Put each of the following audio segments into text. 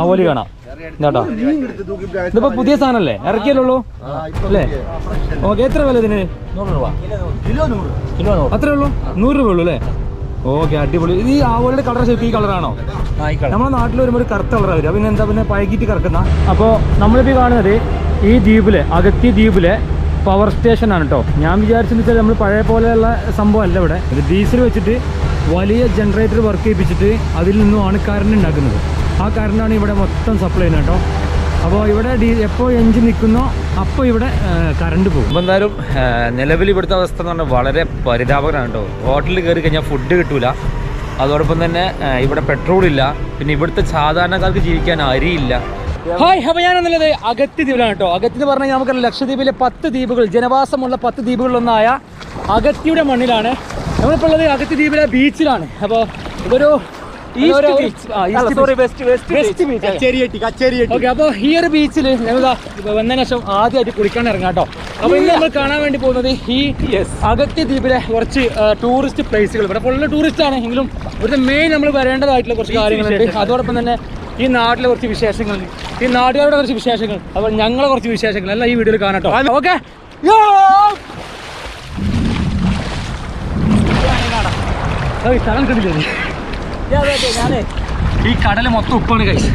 ആവോലി കാണാം. ഇതിപ്പോ പുതിയ സാധനല്ലേ ഇറക്കിയല്ലോ അല്ലേ? ഓക്കെ എത്ര വില ഇതിന്? നൂറ് രൂപ. കിലോ നൂറ്. അത്രേ ഉള്ളൂ? നൂറ് രൂപ ഉള്ളൂ അല്ലേ? ഓക്കെ അടിപൊളി. ഇത് ഈ ആവോലിയുടെ കളർ ഷേപ്പ് ഈ കളറാണോ? നമ്മുടെ നാട്ടിൽ വരുമ്പോൾ ഒരു കറുത്ത കളറാണ് വരിക. പിന്നെ എന്താ പിന്നെ പഴകിട്ട് കറക്കുന്ന? അപ്പോൾ നമ്മളിപ്പോൾ ഈ കാണുന്നത് ഈ ദ്വീപിലെ അഗത്തി ദ്വീപിലെ പവർ സ്റ്റേഷൻ ആണ് കേട്ടോ ഞാൻ വിചാരിച്ചെന്ന് വെച്ചാൽ നമ്മൾ പഴയ പോലെയുള്ള സംഭവം അല്ല ഇവിടെ. ഡീസൽ വെച്ചിട്ട് വലിയ ജനറേറ്റർ വർക്ക് ചെയ്യിപ്പിച്ചിട്ട് അതിൽ നിന്നുമാണ് കറണ്ട് ഉണ്ടാക്കുന്നത്. ആ കറണ്ടാണ് ഇവിടെ മൊത്തം സപ്ലൈ ചെയ്യുന്നത് കേട്ടോ. അപ്പോൾ ഇവിടെ ഡീ എപ്പോൾ എഞ്ചിൻ നിൽക്കുന്നോ അപ്പോൾ ഇവിടെ കറണ്ട് പോകും. അപ്പോൾ എന്തായാലും നിലവിൽ ഇവിടുത്തെ അവസ്ഥ എന്ന് പറഞ്ഞാൽ വളരെ പരിതാപകരമാണ് കേട്ടോ. ഹോട്ടലിൽ കയറി കഴിഞ്ഞാൽ ഫുഡ് കിട്ടൂല. അതോടൊപ്പം തന്നെ ഇവിടെ പെട്രോൾ ഇല്ല. പിന്നെ ഇവിടുത്തെ സാധാരണക്കാർക്ക് ജീവിക്കാൻ അരിയില്ല. ഹായ് അപ്പൊ ഞാനെന്നുള്ളത് അഗത്തി ദ്വീപിലാണ് കേട്ടോ. അഗത്തി എന്ന് പറഞ്ഞാൽ നമുക്ക് ലക്ഷദ്വീപിലെ പത്ത് ദ്വീപുകൾ ജനവാസമുള്ള പത്ത് ദ്വീപുകളിലൊന്നായ അഗത്തിയുടെ മണ്ണിലാണ്. നമ്മളിപ്പോൾ ഉള്ളത് അഗത്തി ദ്വീപിലെ ബീച്ചിലാണ് അപ്പോൾ ഇതൊരു ഈസ്റ്റ് ഹിയർ ഈ ഒരു ബീച്ചിൽ ഞങ്ങൾ വന്നതിന് ശേഷം ആദ്യമായിട്ട് കുളിക്കാൻ ഇറങ്ങാം കേട്ടോ. അപ്പോൾ ഇന്ന് നമ്മൾ കാണാൻ വേണ്ടി പോകുന്നത് ഈ അഗത്തി ദ്വീപിലെ കുറച്ച് ടൂറിസ്റ്റ് പ്ലേസുകൾ ഇവിടെ ഫുള്ള് ടൂറിസ്റ്റ് ആണ്. എങ്കിലും ഇവിടുത്തെ മെയിൻ നമ്മൾ വരേണ്ടതായിട്ടുള്ള കുറച്ച് കാര്യങ്ങളുണ്ട്. അതോടൊപ്പം തന്നെ ഈ നാട്ടിലെ കുറച്ച് വിശേഷങ്ങൾ ഈ നാട്ടുകാരുടെ കുറച്ച് വിശേഷങ്ങൾ. അതുപോലെ ഞങ്ങളെ കുറച്ച് വിശേഷങ്ങൾ. എല്ലാം ഈ വീഡിയോയിൽ കാണട്ടോ ഓക്കെ സ്ഥലം കിട്ടില്ലേ ഈ കടൽ മൊത്തം ഉപ്പാണ് കൈസ്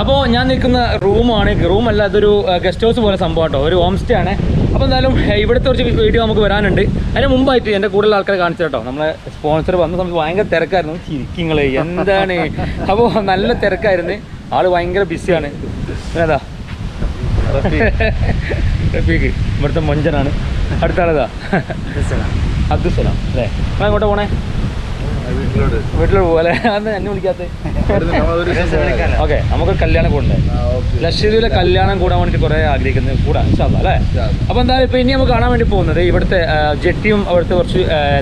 അപ്പോൾ ഞാൻ നിൽക്കുന്ന റൂമാണ് റൂം അല്ല അതൊരു ഗസ്റ്റ് ഹൗസ് പോലെ സംഭവം കേട്ടോ. ഒരു ഹോം സ്റ്റേ ആണ്. അപ്പോൾ എന്തായാലും ഇവിടുത്തെ കുറച്ച് വീഡിയോ നമുക്ക് വരാനുണ്ട്. അതിന് മുമ്പായിട്ട് എന്റെ കൂടുതൽ ആൾക്കാരെ കാണിച്ചു കേട്ടോ. നമ്മളെ സ്പോൺസർ വന്ന സമയത്ത് ഭയങ്കര തിരക്കായിരുന്നു. ചിരിക്കിങ്ങൾ എന്താണ്? അപ്പോൾ നല്ല തിരക്കായിരുന്നു. ആൾ ഭയങ്കര ബിസിയാണ് ഏതാ റഫീഖ് ഇവിടുത്തെ മൊഞ്ചനാണ്. അടുത്ത ആളേതാ അബ്ദുസലാം. അല്ലേ? അങ്ങോട്ട് പോണേ? വീട്ടിലോട്ട്. പോകല്ലേ അന്ന് എന്നെ വിളിക്കാത്തേ? ഓക്കെ നമുക്ക് കല്യാണം കൂടണ്ടേ? ലക്ഷദ്വീപിലെ കല്യാണം കൂടാൻ വേണ്ടിട്ട് കുറെ ആഗ്രഹിക്കുന്നത് കൂടാൻ അല്ലേ? അപ്പൊ എന്തായാലും ഇപ്പൊ ഇനി നമുക്ക് കാണാൻ വേണ്ടി പോകുന്നത് ഇവിടുത്തെ ജെട്ടിയും അവിടുത്തെ കുറച്ച്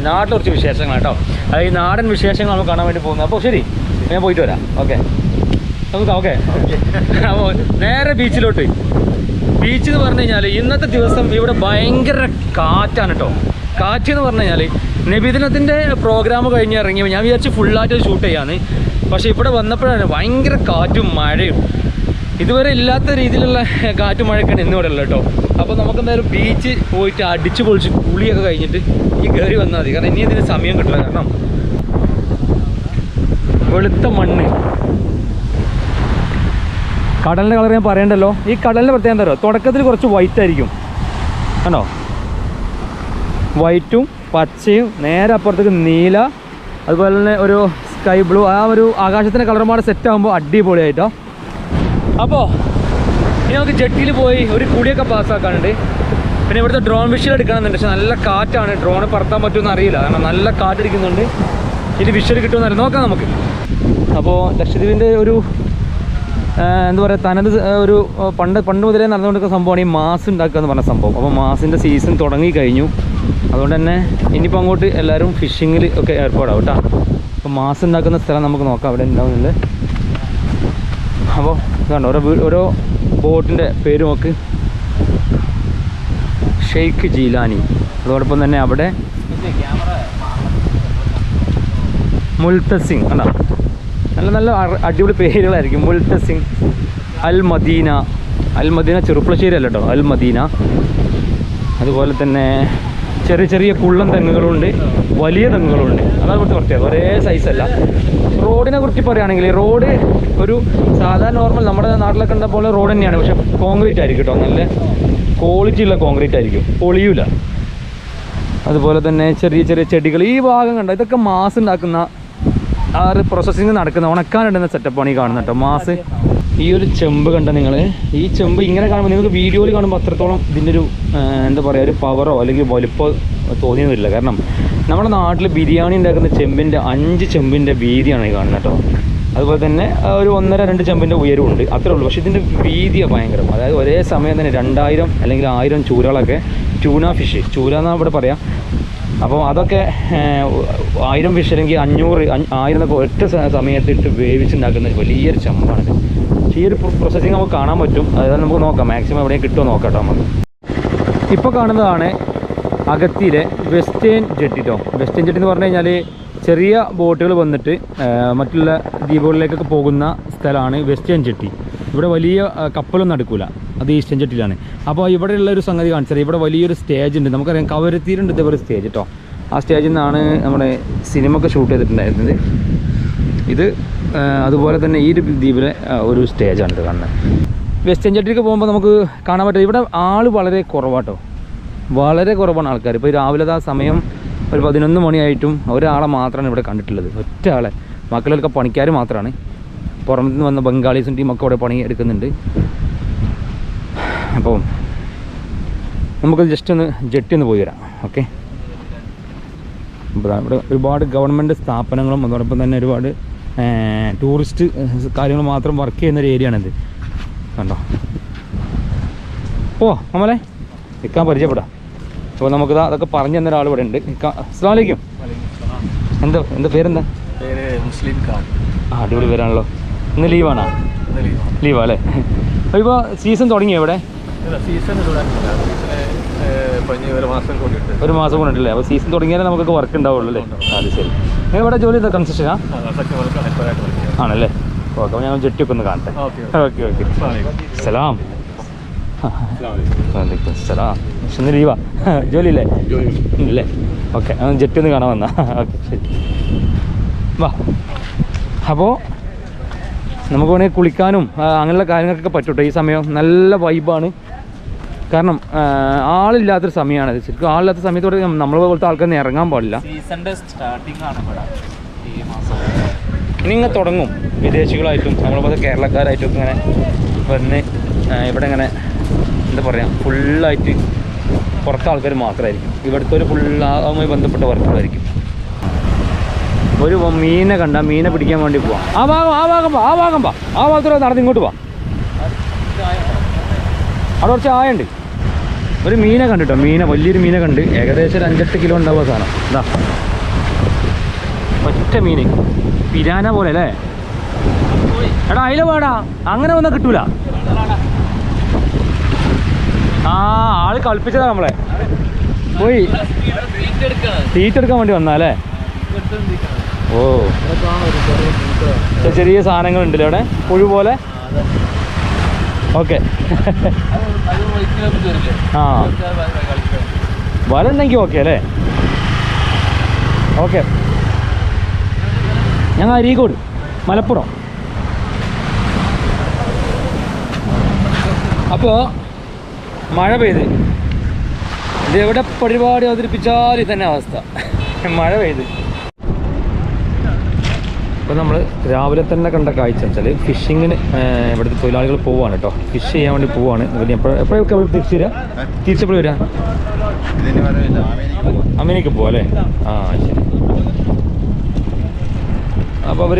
നാട്ടിലെ കുറച്ച് വിശേഷങ്ങൾ കേട്ടോ. അതായത് ഈ നാടൻ വിശേഷങ്ങൾ നമുക്ക് കാണാൻ വേണ്ടി പോകുന്നത്. അപ്പോൾ ശരി ഞാൻ പോയിട്ട് വരാം. ഓക്കെ. നമുക്ക് ഓക്കെ. അപ്പോൾ നേരെ ബീച്ചിലോട്ട്. ബീച്ച് എന്ന് പറഞ്ഞു കഴിഞ്ഞാൽ ഇന്നത്തെ ദിവസം ഇവിടെ ഭയങ്കര കാറ്റാണ് കേട്ടോ. കാറ്റ് എന്ന് പറഞ്ഞു കഴിഞ്ഞാൽ നബിദിനത്തിന്റെ പ്രോഗ്രാം കഴിഞ്ഞ് ഇറങ്ങിയപ്പോൾ ഞാൻ വിചാരിച്ച് ഫുള്ളായിട്ട് ഷൂട്ട് ചെയ്യാന്ന്. പക്ഷേ ഇവിടെ വന്നപ്പോഴാണ് ഭയങ്കര കാറ്റും മഴയും. ഇതുവരെ ഇല്ലാത്ത രീതിയിലുള്ള കാറ്റും മഴയൊക്കെയാണ് ഇന്ന് ഇവിടെ ഉള്ളത് കേട്ടോ. അപ്പോൾ നമുക്ക് എന്തായാലും ബീച്ച് പോയിട്ട് അടിച്ച് പൊളിച്ച് കുളിയൊക്കെ കഴിഞ്ഞിട്ട് ഈ കയറി വന്നാൽ മതി. കാരണം ഇനി ഇതിന് സമയം കിട്ടില്ല കാരണം വെളുത്ത മണ്ണ്. കടലിന്റെ കളർ ഞാൻ പറയണ്ടല്ലോ? ഈ കടലിന്റെ പ്രത്യേകം എന്താ തുടക്കത്തിൽ കുറച്ച് വൈറ്റ് ആയിരിക്കും. കണ്ടോ വൈറ്റും പച്ചയും നേരെ അപ്പുറത്തേക്ക് നീല അതുപോലെ തന്നെ ഒരു സ്കൈ ബ്ലൂ ആ ഒരു ആകാശത്തിന്റെ കളറുമാടെ സെറ്റ് ആകുമ്പോൾ അടിപൊളിയായിട്ടോ. അപ്പോൾ ഇനി നമുക്ക് ജെട്ടിയിൽ പോയി ഒരു കുളിയൊക്കെ പാസ്സാക്കാനുണ്ട് പിന്നെ ഇവിടുത്തെ ഡ്രോൺ വിഷ്വൽ എടുക്കണമെന്നുണ്ട്. പക്ഷെ നല്ല കാറ്റാണ്. ഡ്രോൺ പറത്താൻ പറ്റുമെന്ന് അറിയില്ല കാരണം നല്ല കാറ്റടിക്കുന്നുണ്ട്. ഇനി വിഷ്വൽ കിട്ടുമെന്ന് അറിയാം നോക്കാം നമുക്ക്. അപ്പോൾ ലക്ഷദ്വീപിന്റെ ഒരു എന്താ പറയുക തനത് ഒരു പണ്ട് പണ്ട് മുതലേ നടന്നുകൊണ്ടിരിക്കുന്ന സംഭവമാണ് ഈ മാസ് ഉണ്ടാക്കുക എന്ന് പറഞ്ഞ സംഭവം. അപ്പോൾ മാസിന്റെ സീസൺ തുടങ്ങി കഴിഞ്ഞു. അതുകൊണ്ട് തന്നെ ഇനിയിപ്പോൾ അങ്ങോട്ട് എല്ലാവരും ഫിഷിങ്ങിൽ ഒക്കെ ഏർപ്പാടാവും കേട്ടോ. അപ്പോൾ മാസം ഉണ്ടാക്കുന്ന സ്ഥലം നമുക്ക് നോക്കാം അവിടെ ഉണ്ടാവുന്നില്ല അപ്പോൾ ഇതാണ് ഓരോ വീട് ഓരോ ബോട്ടിന്റെ പേര് നോക്ക്. ഷെയ്ഖ് ജീലാനി. അതോടൊപ്പം തന്നെ അവിടെ മുൽത്തസിംഗ് അല്ല നല്ല നല്ല അടിപൊളി പേരുകളായിരിക്കും. മുൽത്തസിംഗ് Al Madina Al Madina Cherpulassery അല്ല കേട്ടോ. അൽ മദീന അതുപോലെ തന്നെ ചെറിയ ചെറിയ കുള്ളൻ തെങ്ങുകളുണ്ട് വലിയ തെങ്ങുകളുണ്ട്. അതാണ് കുറച്ച് പ്രത്യേകത. ഒരേ സൈസല്ല റോഡിനെ കുറിച്ച് പറയുകയാണെങ്കിൽ റോഡ് ഒരു സാധാരണ നോർമൽ നമ്മുടെ നാട്ടിലൊക്കെ ഉണ്ട പോലെ റോഡ് തന്നെയാണ്. പക്ഷെ കോൺക്രീറ്റ് ആയിരിക്കും കേട്ടോ നല്ല ക്വാളിറ്റി ഉള്ള കോൺക്രീറ്റ് ആയിരിക്കും. പൊളിയൂല. അതുപോലെ തന്നെ ചെറിയ ചെറിയ ചെടികൾ. ഈ ഭാഗം കണ്ടോ? ഇതൊക്കെ മാസ് ഉണ്ടാക്കുന്ന ആ ഒരു പ്രോസസ്സിങ് നടക്കുന്ന ഉണക്കാനിടുന്ന സെറ്റപ്പാണ് ഈ കാണുന്നത് കേട്ടോ മാസ് ഈ ഒരു ചെമ്പ് കണ്ട നിങ്ങൾ ഈ ചെമ്പ് ഇങ്ങനെ കാണുമ്പോൾ നിങ്ങൾക്ക് വീഡിയോയിൽ കാണുമ്പോൾ അത്രത്തോളം ഇതിന്റെ ഒരു എന്താ പറയുക ഒരു പവറോ അല്ലെങ്കിൽ വലുപ്പോ തോന്നിയതില്ല കാരണം നമ്മുടെ നാട്ടിൽ ബിരിയാണി ഉണ്ടാക്കുന്ന ചെമ്പിന്റെ അഞ്ച് ചെമ്പിന്റെ വീതിയാണ് ഈ കാണുന്നത് കേട്ടോ. അതുപോലെ തന്നെ ഒരു ഒന്നര രണ്ട് ചെമ്പിന്റെ ഉയരമുണ്ട് അത്രേ ഉള്ളൂ. പക്ഷേ ഇതിന്റെ വീതിയാണ് ഭയങ്കരം. അതായത് ഒരേ സമയം തന്നെ രണ്ടായിരം അല്ലെങ്കിൽ ആയിരം ചൂരകളൊക്കെ ട്യൂണ ഫിഷ് ചൂര ഇവിടെ പറയാം? അപ്പോൾ അതൊക്കെ ആയിരം ഫിഷ് അല്ലെങ്കിൽ അഞ്ഞൂറ് അഞ്ഞ് ആയിരം എന്നൊക്കെ ഒറ്റ സ- സമയത്ത് ഇട്ട് വേവിച്ചുണ്ടാക്കുന്ന വലിയൊരു ചമ്പാണ് ഈ ഒരു പ്രോസസ്സിങ് നമുക്ക് കാണാൻ പറ്റും. അതായത് നമുക്ക് നോക്കാം. മാക്സിമം എവിടെയും കിട്ടുമോ നോക്കാം നമുക്ക്. ഇപ്പോൾ കാണുന്നതാണ് അകത്തിയിലെ വെസ്റ്റേൺ ജെട്ടി കേട്ടോ വെസ്റ്റേൺ ജെട്ടി എന്ന് പറഞ്ഞു കഴിഞ്ഞാൽ ചെറിയ ബോട്ടുകൾ വന്നിട്ട് മറ്റുള്ള ദ്വീപുകളിലേക്കൊക്കെ പോകുന്ന സ്ഥലമാണ് വെസ്റ്റേൺ ചെട്ടി ഇവിടെ വലിയ കപ്പലൊന്നും അടുക്കൂല. അത് ഈസ്റ്റേൺ ചെട്ടിയിലാണ് അപ്പോൾ ഇവിടെയുള്ള ഒരു സംഗതി കാണിച്ചാൽ ഇവിടെ വലിയൊരു സ്റ്റേജ് ഉണ്ട്. നമുക്കറിയാം കവരത്തീരുണ്ട് ഇതേപോലെ സ്റ്റേജ് കേട്ടോ ആ സ്റ്റേജിൽ നിന്നാണ് നമ്മുടെ സിനിമ ഒക്കെ ഷൂട്ട് ചെയ്തിട്ടുണ്ടായിരുന്നത്. ഇത് അതുപോലെ തന്നെ ഈ ഒരു ദ്വീപിലെ ഒരു സ്റ്റേജാണ് ഇത് കാണുന്നത്. വെസ്റ്റേൺ ചെട്ടിക്ക് പോകുമ്പോൾ നമുക്ക് കാണാൻ പറ്റും. ഇവിടെ ആൾ വളരെ കുറവാട്ടോ വളരെ കുറവാണ് ആൾക്കാർ ഇപ്പോൾ രാവിലെ ആ സമയം ഒരു പതിനൊന്ന് മണിയായിട്ടും ഒരാളെ മാത്രമാണ് ഇവിടെ കണ്ടിട്ടുള്ളത്. ഒറ്റ ആളെ. മക്കളൊക്കെ പണിക്കാർ മാത്രമാണ് പുറമെ നിന്ന് വന്ന ബംഗാളീസും ടീമൊക്കെ അവിടെ പണി എടുക്കുന്നുണ്ട്. അപ്പോൾ നമുക്ക് ജസ്റ്റ് ഒന്ന് ജെട്ടി ഒന്ന് പോയി വരാം. ഓക്കെ ഇവിടെ ഒരുപാട് ഗവൺമെന്റ് സ്ഥാപനങ്ങളും അതോടൊപ്പം തന്നെ ഒരുപാട് ടൂറിസ്റ്റ് കാര്യങ്ങൾ മാത്രം വർക്ക് ചെയ്യുന്ന ഒരു ഏരിയ ആണിത്. കണ്ടോ? ഓ നമ്മളെ നിൽക്കാൻ പരിചയപ്പെടാം. അപ്പോൾ നമുക്ക് അതൊക്കെ പറഞ്ഞു തന്ന ഒരാൾ ഇവിടെ ഉണ്ട്. അസ്സാം എന്തോ എന്താ പേരെന്താ? പേര് മുസ്ലിം ഖാൻ. അടിപൊളി പേരാണല്ലോ. ഇന്ന് ലീവാണോ. ലീവാ അല്ലേ ഇപ്പോൾ സീസൺ തുടങ്ങിയോ ഇവിടെ? സീസൺ ഒരു മാസം മാസം കൊണ്ടിട്ടില്ലേ അപ്പോൾ സീസൺ തുടങ്ങിയാലേ നമുക്കൊക്കെ വർക്ക് ഉണ്ടാവുള്ളൂ അല്ലേ? അത് ശരി. നിങ്ങൾ ഇവിടെ ജോലി ചെയ്താൽ കൺസ്ട്രക്ഷനാ ആണല്ലേ? ഓക്കെ അപ്പോൾ ഞാൻ ജെട്ടിയൊക്കെ ഒന്ന് കാണട്ടെ. Okay okay. സലാം. വലൈക്കും സലാം. ഇന്ന് ലീവാ. ജോലിയില്ലേ? ഇല്ലേ? ഓക്കെ ജെട്ടി ഒന്ന് കാണാൻ വന്നാ. ഓക്കെ ശരി. വാ. അപ്പോൾ നമുക്ക് വേണമെങ്കിൽ കുളിക്കാനും അങ്ങനെയുള്ള കാര്യങ്ങൾക്കൊക്കെ പറ്റൂട്ടോ. ഈ സമയം നല്ല വൈബാണ് കാരണം ആളില്ലാത്തൊരു സമയമാണ്. ശരിക്കും ആളില്ലാത്ത സമയത്തോടെ നമ്മളെ പോലത്തെ ആൾക്കാരൊന്നും ഇറങ്ങാൻ പാടില്ല. ഇനി ഇങ്ങനെ തുടങ്ങും. വിദേശികളായിട്ടും നമ്മളെ പോലത്തെ കേരളക്കാരായിട്ടും ഇങ്ങനെ വന്ന് ഇവിടെ ഇങ്ങനെ എന്താ പറയുക ഫുള്ളായിട്ട് പുറത്തെ ആൾക്കാർ മാത്രമായിരിക്കും. ഇവിടുത്തെ ഒരു ഫുള്ളാവുമായി ബന്ധപ്പെട്ട വർക്കുകളായിരിക്കും ഒരു മീനെ കണ്ട മീനെ പിടിക്കാൻ വേണ്ടി പോവാം. ആ ഭാഗം ആ ഭാഗം ആ ഭാഗം വാ. ആ ഭാഗത്തൂടെ നടന്ന് ഇങ്ങോട്ട് പോവാം അവിടെ കുറച്ച് ആയുണ്ട്. ഒരു മീനെ കണ്ടിട്ടോ? മീനെ വലിയൊരു മീനെ കണ്ട്. ഏകദേശം ഒരു അഞ്ചെട്ട് കിലോ ഉണ്ടാവുക സാധനം. ഇതാ. ഒറ്റ മീന്. പിരാന പോലെ അല്ലേ? എടാ അയില പാടാ അങ്ങനെ വന്നാൽ കിട്ടൂല. ആ ആൾ കളിപ്പിച്ചതാ നമ്മളെ. പോയി. തീറ്റെടുക്കാൻ വേണ്ടി വന്നാ അല്ലേ? ഓ. ചെറിയ സാധനങ്ങൾ ഉണ്ടല്ലോ അവിടെ? പുഴു പോലെ? ഓക്കെ. ആ. വല ഉണ്ടെങ്കിൽ ഓക്കെ അല്ലേ? ഓക്കെ. ഞങ്ങൾ അരീക്കോട് മലപ്പുറം. അപ്പോൾ മഴ പെയ്ത്. ഇത് എവിടെ പരിപാടി അവതരിപ്പിച്ചാലും തന്നെ അവസ്ഥ. മഴ പെയ്ത്. ഇപ്പോൾ നമ്മൾ രാവിലെ തന്നെ കണ്ട കാഴ്ച വെച്ചാൽ ഫിഷിങ്ങിന് ഇവിടുത്തെ തൊഴിലാളികൾ പോവാണ് കേട്ടോ ഫിഷ് ചെയ്യാൻ വേണ്ടി പോവാണ്. പിന്നെ എപ്പോഴും എപ്പോഴൊക്കെ അവർ തിരിച്ചു വരിക തിരിച്ചെപ്പോഴും വരവില്ല അമേരിക്ക പോവാ ആ ശരി. അപ്പോൾ അവർ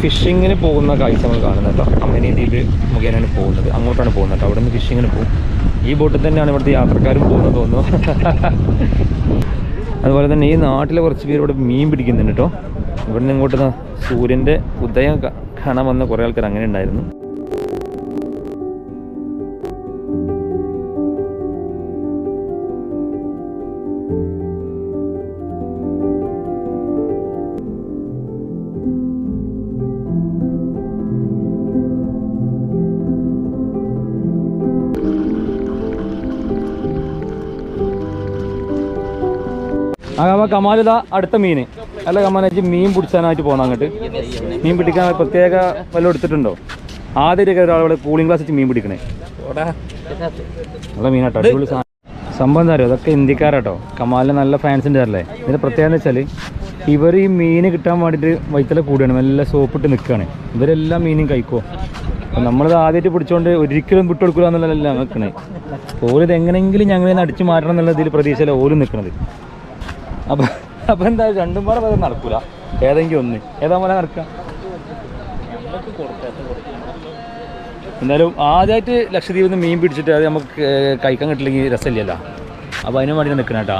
ഫിഷിങ്ങിന് പോകുന്ന കാഴ്ച നമ്മൾ കാണുന്നത് കേട്ടോ അമേനി ദ്വീപ് മുഖേനയാണ് പോകുന്നത്. അങ്ങോട്ടാണ് പോകുന്നത് കേട്ടോ അവിടെ ഫിഷിങ്ങിന് പോകും. ഈ ബോട്ടിൽ തന്നെയാണ് ഇവിടുത്തെ യാത്രക്കാരും പോകുന്നത് തോന്നുന്നു. അതുപോലെ തന്നെ ഈ നാട്ടിലെ കുറച്ച് പേര് ഇവിടെ മീൻ പിടിക്കുന്നുണ്ട് കേട്ടോ ഇവിടെ നിന്ന് ഇങ്ങോട്ട് സൂര്യന്റെ ഉദയം കാണാൻ വന്ന കുറേ ആൾക്കാർ അങ്ങനെ ഉണ്ടായിരുന്നു. ആ കമാലിത അടുത്ത മീൻ അല്ല കമാലി മീൻ പിടിച്ചാനായിട്ട് പോകണം അങ്ങോട്ട്. മീൻ പിടിക്കാൻ പ്രത്യേക വല്ലതും എടുത്തിട്ടുണ്ടോ? ആദ്യമൊക്കെ ഒരാളെ കൂളിംഗ് ഗ്ലാസ് വെച്ച് മീൻ പിടിക്കണേ. നല്ല മീനാട്ടോ അടിപൊളി സാധനം സംഭവം എന്താ അറിയോ? അതൊക്കെ ഇന്ത്യക്കാരാട്ടോ. കമാലിന് നല്ല ഫാൻസിന്റെ അല്ലേ ഇതിന്റെ പ്രത്യേകത വെച്ചാൽ ഇവർ ഈ മീൻ കിട്ടാൻ വേണ്ടിയിട്ട് വൈത്തല കൂടുകയാണ് നല്ല സോപ്പിട്ട് നിൽക്കുകയാണ് ഇവരെല്ലാം മീനും കഴിക്കുമോ അപ്പം നമ്മളിത് ആദ്യമായിട്ട് പിടിച്ചുകൊണ്ട് ഒരിക്കലും വിട്ടു കൊടുക്കുക എന്നുള്ളതല്ല നിൽക്കണേ ഓരിത് എങ്ങനെയെങ്കിലും ഞങ്ങളെ അടിച്ചു മാറ്റണം എന്നുള്ള ഇതിൽ പ്രതീക്ഷയില്ല ഓരും നിൽക്കണത് അപ്പം അപ്പം എന്താ രണ്ടും പാടെ പോലെ നടക്കൂല. ഏതെങ്കിലും ഒന്ന്. ഏതാ പോലെ നടക്കുക എന്തായാലും ആദ്യമായിട്ട് ലക്ഷദ്വീപിൽ നിന്ന് മീൻ പിടിച്ചിട്ട് അത് നമുക്ക് കഴിക്കാൻ കിട്ടില്ലെങ്കിൽ രസമില്ലല്ലോ. അപ്പോൾ അതിനു വേണ്ടി നിൽക്കണം കേട്ടോ.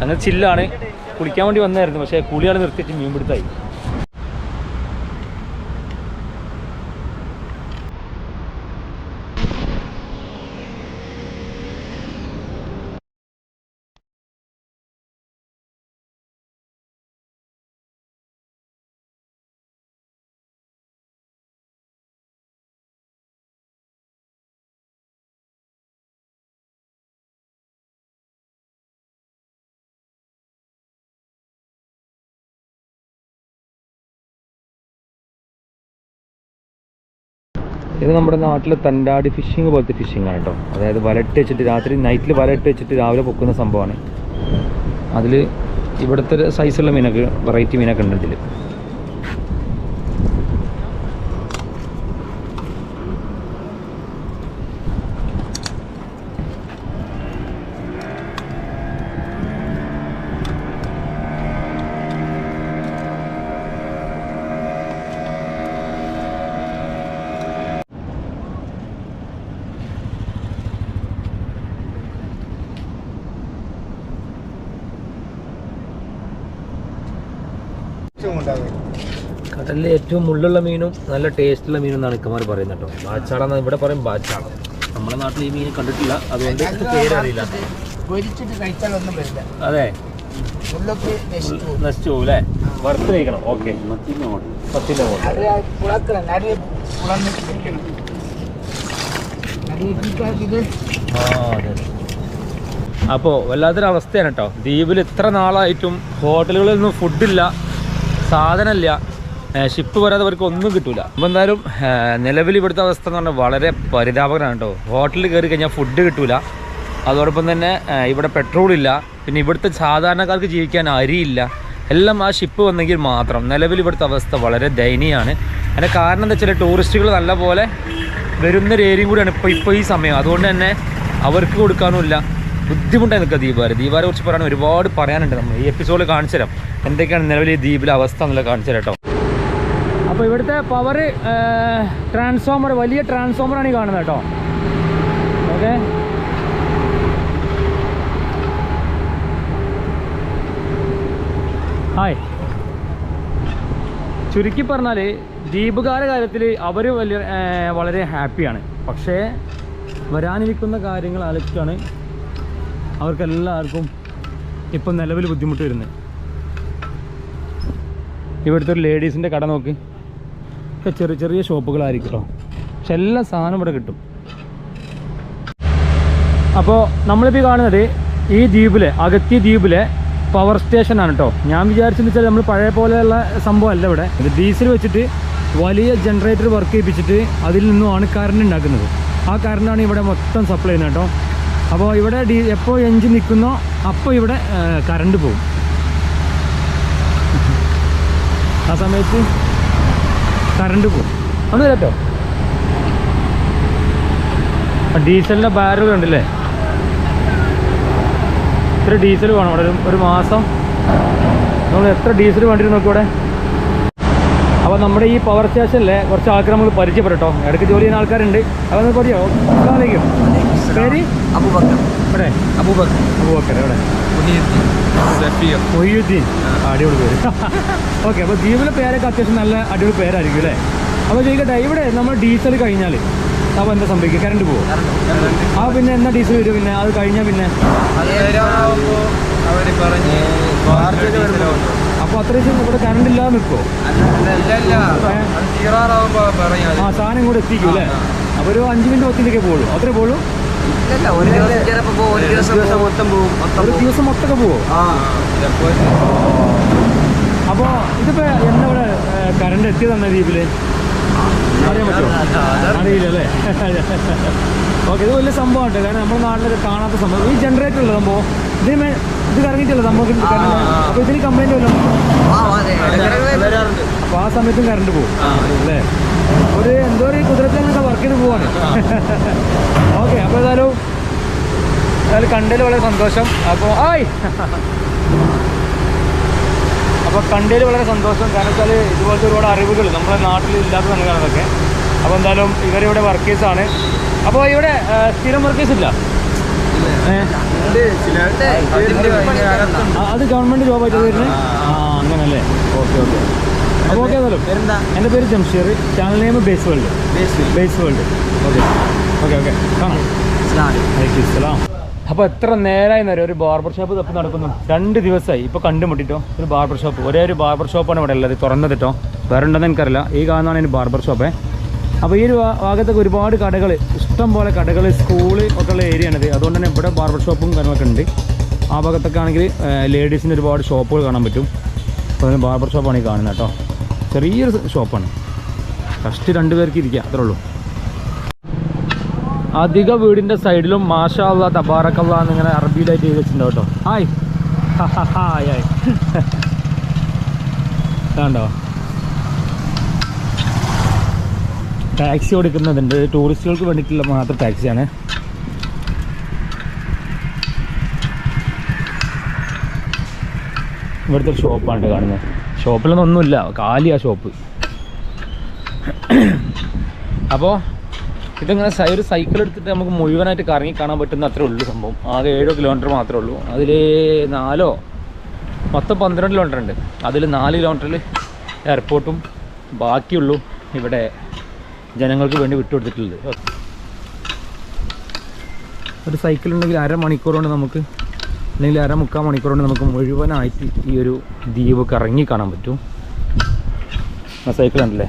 അങ്ങനെ ചില്ലാണ് കുളിക്കാൻ വേണ്ടി വന്നായിരുന്നു പക്ഷേ കുളിയാണ് നിർത്തിയിട്ട് മീൻ പിടുത്തായി. ഇത് നമ്മുടെ നാട്ടിലെ തണ്ടാടി ഫിഷിങ് പോലത്തെ ഫിഷിംഗ് ആണ് കേട്ടോ. അതായത് വലട്ട് വെച്ചിട്ട് രാത്രി നൈറ്റിൽ വലട്ട് വെച്ചിട്ട് രാവിലെ പൊക്കുന്ന സംഭവമാണ്. അതിൽ ഇവിടുത്തെ സൈസുള്ള മീനൊക്കെ വെറൈറ്റി മീനൊക്കെ ഉണ്ട് ഇതിൽ കടലിലെ ഏറ്റവും മുള്ളുള്ള മീനും നല്ല ടേസ്റ്റുള്ള മീനും എന്നാണ് ഇക്കമാർ പറയുന്നത് കേട്ടോ. ബാച്ചാള ഇവിടെ പറയും ബാച്ചാട നമ്മുടെ നാട്ടിൽ ഈ മീൻ കണ്ടിട്ടില്ല. അതുകൊണ്ട് പേരറിയില്ല. പൊരിച്ചിട്ട് കഴിച്ചാൽ ഒന്നും വരില്ല. അതെ. മുള്ളൊക്കെ നശിച്ചു പോകും. നശിച്ചു പോകും അല്ലേ? വറുത്ത് കഴിക്കണം ഓക്കെ. പത്തിന്റെ അത് ആ നടുവ് കുളന്നിട്ട് അപ്പോൾ വല്ലാത്തൊരു അവസ്ഥയാണ് കേട്ടോ. ദ്വീപിൽ ഇത്ര നാളായിട്ടും ഹോട്ടലുകളിൽ ഒന്നും ഫുഡില്ല സാധനമില്ല. ഷിപ്പ് വരാതെ അവർക്ക് ഒന്നും കിട്ടൂല. അപ്പോൾ എന്തായാലും നിലവിൽ ഇവിടുത്തെ അവസ്ഥ എന്ന് പറഞ്ഞാൽ വളരെ പരിതാപകരമാണ് കേട്ടോ. ഹോട്ടലിൽ കയറി കഴിഞ്ഞാൽ ഫുഡ് കിട്ടൂല. അതോടൊപ്പം തന്നെ ഇവിടെ പെട്രോൾ ഇല്ല. പിന്നെ ഇവിടുത്തെ സാധാരണക്കാർക്ക് ജീവിക്കാൻ അരിയില്ല. എല്ലാം ആ ഷിപ്പ് വന്നെങ്കിൽ മാത്രം. നിലവിൽ ഇവിടുത്തെ അവസ്ഥ വളരെ ദയനീയമാണ്. അതിന്റെ കാരണം എന്താ വെച്ചാൽ ടൂറിസ്റ്റുകൾ നല്ലപോലെ വരുന്ന ഒരു ഏരിയയും കൂടിയാണ് ഇപ്പോൾ ഇപ്പോൾ ഈ സമയം. അതുകൊണ്ട് തന്നെ അവർക്ക് കൊടുക്കാനുമില്ല. ബുദ്ധിമുട്ടായി നിൽക്കുക ദീപാവലി. ദീപാരെ കുറിച്ച് പറയാൻ ഒരുപാട് പറയാനുണ്ട് നമ്മൾ. ഈ എപ്പിസോഡിൽ കാണിച്ചു തരാം എന്തൊക്കെയാണ് നിലവിൽ ഈ ദ്വീപിലെ അവസ്ഥ എന്നുള്ളത് കാണിച്ചു തരാം കേട്ടോ. അപ്പോൾ ഇവിടുത്തെ പവർ ട്രാൻസ്ഫോമർ വലിയ ട്രാൻസ്ഫോമറാണ് ഈ കാണുന്നത് കേട്ടോ. ഓക്കെ ഹായ് ചുരുക്കി പറഞ്ഞാൽ ദ്വീപുകാരുടെ കാര്യത്തിൽ അവർ വലിയ വളരെ ഹാപ്പിയാണ് പക്ഷേ വരാനിരിക്കുന്ന കാര്യങ്ങൾ ആലോചിച്ചാണ് അവർക്കെല്ലാവർക്കും ഇപ്പം നിലവിൽ ബുദ്ധിമുട്ട് വരുന്നത്. ഇവിടുത്തെ ഒരു ലേഡീസിന്റെ കട നോക്ക്. ഒക്കെ ചെറിയ ചെറിയ ഷോപ്പുകളായിരിക്കും പക്ഷെ എല്ലാ സാധനം ഇവിടെ കിട്ടും. അപ്പോൾ നമ്മളിപ്പോൾ കാണുന്നത് ഈ ദ്വീപിലെ അകത്തി ദ്വീപിലെ പവർ സ്റ്റേഷനാണ് കേട്ടോ ഞാൻ വിചാരിച്ചെന്ന് വെച്ചാൽ നമ്മൾ പഴയ പോലെയുള്ള സംഭവം അല്ല ഇവിടെ. ഡീസൽ വെച്ചിട്ട് വലിയ ജനറേറ്റർ വർക്ക് ചെയ്യിപ്പിച്ചിട്ട് അതിൽ നിന്നുമാണ് കറണ്ട് ഉണ്ടാക്കുന്നത്. ആ കറണ്ടാണ് ഇവിടെ മൊത്തം സപ്ലൈ ചെയ്യുന്നത് കേട്ടോ അപ്പോൾ ഇവിടെ ഡീ എപ്പോൾ എഞ്ചിൻ നിൽക്കുന്നോ അപ്പോൾ ഇവിടെ കറണ്ട് പോകും. ആ സമയത്ത് കറണ്ട് പോകും ഒന്നും കേട്ടോ ഡീസലിന്റെ ബാരൽ ഉണ്ടല്ലേ? ഇത്ര ഡീസൽ വേണം അവിടെ ഒരു മാസം. നമ്മൾ എത്ര ഡീസൽ വേണ്ടി നോക്കിവിടെ അപ്പോൾ നമ്മുടെ ഈ പവർ സ്റ്റേഷനിലെ കുറച്ച് ആൾക്കാർ നമ്മൾ പരിചയപ്പെട്ടോ ഇടയ്ക്ക് ജോലി ചെയ്യുന്ന ആൾക്കാരുണ്ട്. അപ്പോൾ നമുക്ക് അസ്സലാമലൈക്കും പേര്? അബൂബക്കർ. ഇവിടെ. അബൂബക്കർ. അബൂബക്കർ ഇവിടെ. മൊയ്യുദ്ദീൻ. ആ, അടിപൊളി പേര്. ഓക്കെ അപ്പോൾ ദ്വീപിലെ പേരൊക്കെ അത്യാവശ്യം നല്ല അടിപൊളി പേരായിരിക്കും അല്ലേ? അപ്പോൾ ചോദിക്കട്ടെ ഇവിടെ നമ്മൾ ഡീസൽ കഴിഞ്ഞാൽ അപ്പോൾ എന്താ സംഭവിക്കുക? കറണ്ട് പോകും ആ പിന്നെ എന്നാ ഡീസൽ വരും പിന്നെ? അത് കഴിഞ്ഞാൽ പിന്നെ? അപ്പൊ പറഞ്ഞ് അപ്പോൾ അത്രയും ഇവിടെ കറണ്ട് ഇല്ലാതെ നിൽക്കുമോ പറയാ ആ സാധനം കൂടെ എത്തിക്കും അല്ലേ? അപ്പോൾ ഒരു അഞ്ച് മിനിറ്റ് പത്തിന്റെയൊക്കെ പോകുള്ളൂ അത്രേ പോകുള്ളൂ ഒരു ദിവസം ചിലപ്പോ പോകും ഒരു ദിവസം മൊത്തം പോകും മൊത്തം ഒരു ദിവസം മൊത്തമൊക്കെ പോവോ? ആ. അപ്പോ ഇതിപ്പോൾ എന്താ ഇവിടെ കറണ്ട് എത്തിയതാണ് ദ്വീപിൽ? അറിയാൻ പറ്റുമോ? അറിയില്ല അല്ലേ ഓക്കെ ഇത് വലിയ സംഭവമാണ് ആട്ടെ. കാരണം നമ്മുടെ നാട്ടിലൊക്കെ കാണാത്ത സംഭവം. ഈ ജനറേറ്റർ ഉള്ള സംഭവം. ഇതിന് ഇത് കറങ്ങിയിട്ടില്ല നമുക്ക് അപ്പൊ ഇതിന് കംപ്ലൈന്റ് വല്ലതും അപ്പൊ ആ സമയത്തും കറണ്ട് പോകും അല്ലേ? ഒരു എന്തോ ഒരു കുതിരത്തിലൊക്കെ വർക്ക് ചെയ്ത് പോവാണ്. ഓക്കെ അപ്പോൾ ഏതായാലും ഏതായാലും കണ്ടതിൽ വളരെ സന്തോഷം. അപ്പോൾ ആയി! അപ്പോൾ കണ്ടതിൽ വളരെ സന്തോഷം. കാരണം വെച്ചാൽ ഇതുപോലത്തെ ഒരുപാട് അറിവുകൾ നമ്മുടെ നാട്ടിൽ ഇല്ലാത്ത സംഗതിയാണ് അതൊക്കെ അപ്പോൾ എന്തായാലും ഇവരിവിടെ ആണ്. അപ്പോൾ ഇവിടെ സ്ഥിരം വർക്കേഴ്സ് ഇല്ല? അത് ഗവൺമെന്റ് ജോബായിട്ട് വരുന്നത് ആ അങ്ങനല്ലേ? Okay okay. അപ്പോൾ ഓക്കെ ഏതായാലും എന്റെ പേര് Jamsheer. Channel name base world base world okay okay okay കാണാം. വലൈക്കും അപ്പോൾ എത്ര നേരമായി നേരം ഒരു ബാർബർ ഷോപ്പ് തപ്പി നടക്കുന്നു. രണ്ട് ദിവസമായി ഇപ്പോൾ കണ്ടുമുട്ടിട്ടോ? ഒരു ബാർബർ ഷോപ്പ് ഒരേ ഒരു ബാർബർ ഷോപ്പാണ് ഇവിടെ ഉള്ളത്. തുറന്നത് കേട്ടോ വേറെ ഉണ്ടെന്ന് എനിക്കറിയില്ല. ഈ കാണുന്നതാണ് എന്റെ ബാർബർ ഷോപ്പേ അപ്പോൾ ഈ ഒരു ഭാഗത്തൊക്കെ ഒരുപാട് കടകൾ ഇഷ്ടം പോലെ കടകൾ സ്കൂൾ ഒക്കെ ഉള്ള ഏരിയ ആണിത്. അതുകൊണ്ട് തന്നെ ഇവിടെ ബാർബർ ഷോപ്പും കാര്യങ്ങളൊക്കെ ഉണ്ട്. ആ ഭാഗത്തൊക്കെ ആണെങ്കിൽ ലേഡീസിന് ഒരുപാട് ഷോപ്പുകൾ കാണാൻ പറ്റും. അപ്പോൾ ബാർബർ ഷോപ്പാണ് ഈ കാണുന്നത് കേട്ടോ ചെറിയൊരു ഷോപ്പാണ്. ഫസ്റ്റ് രണ്ട് പേർക്ക് ഇരിക്കുക അത്രേ ഉള്ളൂ. അധിക വീടിന്റെ സൈഡിലും മാഷാ തബാറക്കള്ള തബാറക്കല്ലാ എന്നിങ്ങനെ അറബിയിലായിട്ട് എഴുതി വെച്ചിട്ടുണ്ടോ കേട്ടോ. ഹായ് ഹായ് കണ്ടോ ടാക്സി കൊടുക്കുന്നതുണ്ട് ടൂറിസ്റ്റുകൾക്ക് വേണ്ടിയിട്ടുള്ള മാത്രം ടാക്സിയാണ്. ഇവിടുത്തെ ഷോപ്പാണ് കാണുന്നത്. ഷോപ്പിലൊന്നും ഒന്നുമില്ല കാലിയാ ഷോപ്പ്. അപ്പോൾ ഇതിങ്ങനെ ഒരു സൈക്കിൾ എടുത്തിട്ട് നമുക്ക് മുഴുവനായിട്ട് കറങ്ങി കാണാൻ പറ്റുന്ന അത്രേ ഉള്ളൂ സംഭവം. ആകെ ഏഴോ കിലോമീറ്റർ മാത്രമേ ഉള്ളൂ. അതിൽ നാലോ മൊത്തം പന്ത്രണ്ട് കിലോമീറ്റർ ഉണ്ട്. അതിൽ നാല് കിലോമീറ്ററിൽ എയർപോർട്ടും ബാക്കിയുള്ളൂ ഇവിടെ ജനങ്ങൾക്ക് വേണ്ടി വിട്ടുകൊടുത്തിട്ടുള്ളത്. ഒരു സൈക്കിൾ ഉണ്ടെങ്കിൽ അരമണിക്കൂർ കൊണ്ട് നമുക്ക് അല്ലെങ്കിൽ അര മുക്കാൽ മണിക്കൂർ കൊണ്ട് നമുക്ക് മുഴുവനായിട്ട് ഈ ഒരു ദ്വീപ് കറങ്ങി കാണാൻ പറ്റും. ആ സൈക്കിൾ ഉണ്ടല്ലേ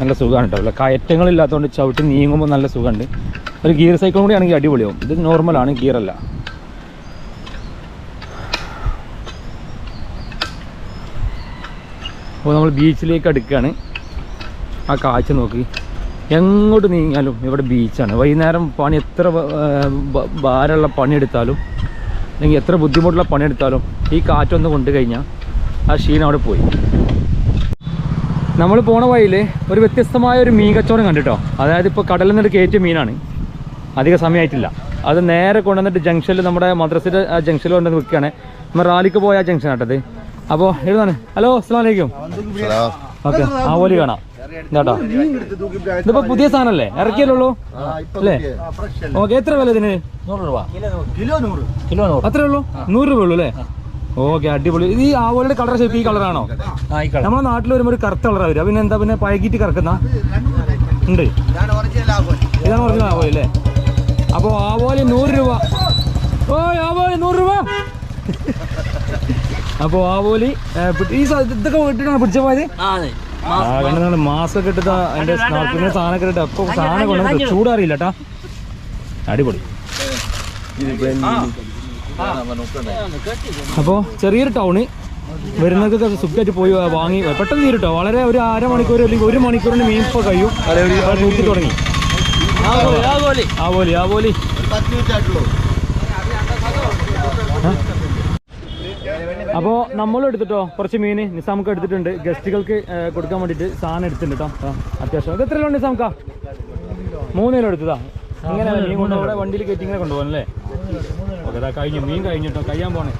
നല്ല സുഖമാണ് കേട്ടോ. അല്ല കയറ്റങ്ങളില്ലാത്തതുകൊണ്ട് ചവിട്ടി നീങ്ങുമ്പോൾ നല്ല സുഖമുണ്ട്. ഒരു ഗിയർ സൈക്കിൾ കൂടി ആണെങ്കിൽ അടിപൊളിയാവും. ഇത് നോർമലാണ് ഗിയറല്ല അപ്പോൾ നമ്മൾ ബീച്ചിലേക്ക് അടുക്കുകയാണ്. ആ കാഴ്ച നോക്കി. എങ്ങോട്ട് നീങ്ങിയാലും ഇവിടെ ബീച്ചാണ്. വൈകുന്നേരം പണി എത്ര ഭാരമുള്ള പണിയെടുത്താലും അല്ലെങ്കിൽ എത്ര ബുദ്ധിമുട്ടുള്ള പണിയെടുത്താലും ഈ കാറ്റൊന്ന് കൊണ്ടു കഴിഞ്ഞാൽ ആ ക്ഷീണം അവിടെ പോയി. നമ്മൾ പോണ വഴിയിൽ ഒരു വ്യത്യസ്തമായ ഒരു മീൻ കച്ചവടം കണ്ടിട്ടോ? അതായത് ഇപ്പോൾ കടലിൽ നിന്നിട്ട് കയറ്റിയ മീനാണ്. അധിക സമയമായിട്ടില്ല. അത് നേരെ കൊണ്ടുവന്നിട്ട് ജംഗ്ഷനിൽ നമ്മുടെ മദ്രസിന്റെ ആ ജംഗ്ഷനിൽ കൊണ്ടുവന്ന് വിൽക്കുകയാണ് നമ്മൾ റാലിക്ക് പോയ ആ ജംഗ്ഷൻ ആട്ടത്. അപ്പോൾ എഴുതാണ്? ഹലോ അസ്സാം വലൈക്കും ഓക്കെ ആ ഓലി കാണാം. ഇതാട്ടോ ഇതിപ്പോ പുതിയ സാധനല്ലേ? ഇറക്കിയല്ലോ അല്ലേ? ഓക്കെ എത്ര വില ഇതിന്? നൂറ് രൂപ. കിലോ നൂറ്. കിലോ നൂറ്. അത്രേ ഉള്ളൂ? നൂറ് രൂപ ഉള്ളൂ അല്ലേ? ഓക്കെ അടിപൊളി. ഇത് ഈ ആവോളുടെ കളർ ഷേപ്പ് ഈ കളറാണോ? നമ്മുടെ നാട്ടിൽ വരുമ്പോൾ ഒരു കറുത്ത കളറാ വരിക. പിന്നെ എന്താ പിന്നെ പഴകിട്ട് കറക്കുന്ന? ഉണ്ട്. ഇതാണ് ഒറിജിനൽ ആവോലി. അല്ലേ? അപ്പൊ ആവോലി നൂറ് രൂപ. ഓ ആവോലി നൂറ് രൂപ. അപ്പോ ആവോലി ഈ ഇതൊക്കെ വീട്ടിലാണ് പിടിച്ച പോയത്? ആ മാസ്ക് ഇട്ടിട്ട് അതിന്റെ സ്നോർക്കിങ്ങിന് സാധനമൊക്കെ ഇട്ടിട്ട് അപ്പൊ സാധനം കൊണ്ടുവന്നിട്ട് ചൂടറിയില്ല കേട്ടാ അടിപൊളി അപ്പോൾ ചെറിയൊരു ടൗണ് വരുന്നതൊക്കെ സുഖമായിട്ട് പോയി വാങ്ങി പെട്ടെന്ന് തീരുട്ടോ വളരെ ഒരു അരമണിക്കൂർ അല്ലെങ്കിൽ ഒരു മണിക്കൂറിന് മീൻ ഇപ്പോൾ കഴിയും ഇപ്പോൾ തൂക്കി തുടങ്ങി ആ പോലി ആ പോലി അപ്പോൾ നമ്മളും എടുത്തിട്ടോ? കുറച്ച് മീൻ നിസാമുക്ക് എടുത്തിട്ടുണ്ട്. ഗസ്റ്റുകൾക്ക് കൊടുക്കാൻ വേണ്ടിട്ട് സാധനം എടുത്തിട്ടുണ്ട് കേട്ടോ ആ, അത്യാവശ്യം. ഇത് എത്ര കിലോ ഉണ്ട് നിസാമുക്ക? മൂന്ന് കിലോ എടുത്തതാ. ഇങ്ങനെ മീൻ വണ്ടിയിൽ കയറ്റി ഇങ്ങനെ കൊണ്ടുപോകാൻ അല്ലേ? ഓക്കെ കഴിഞ്ഞു. മീൻ കഴിഞ്ഞിട്ടോ കഴിയാൻ പോണേ.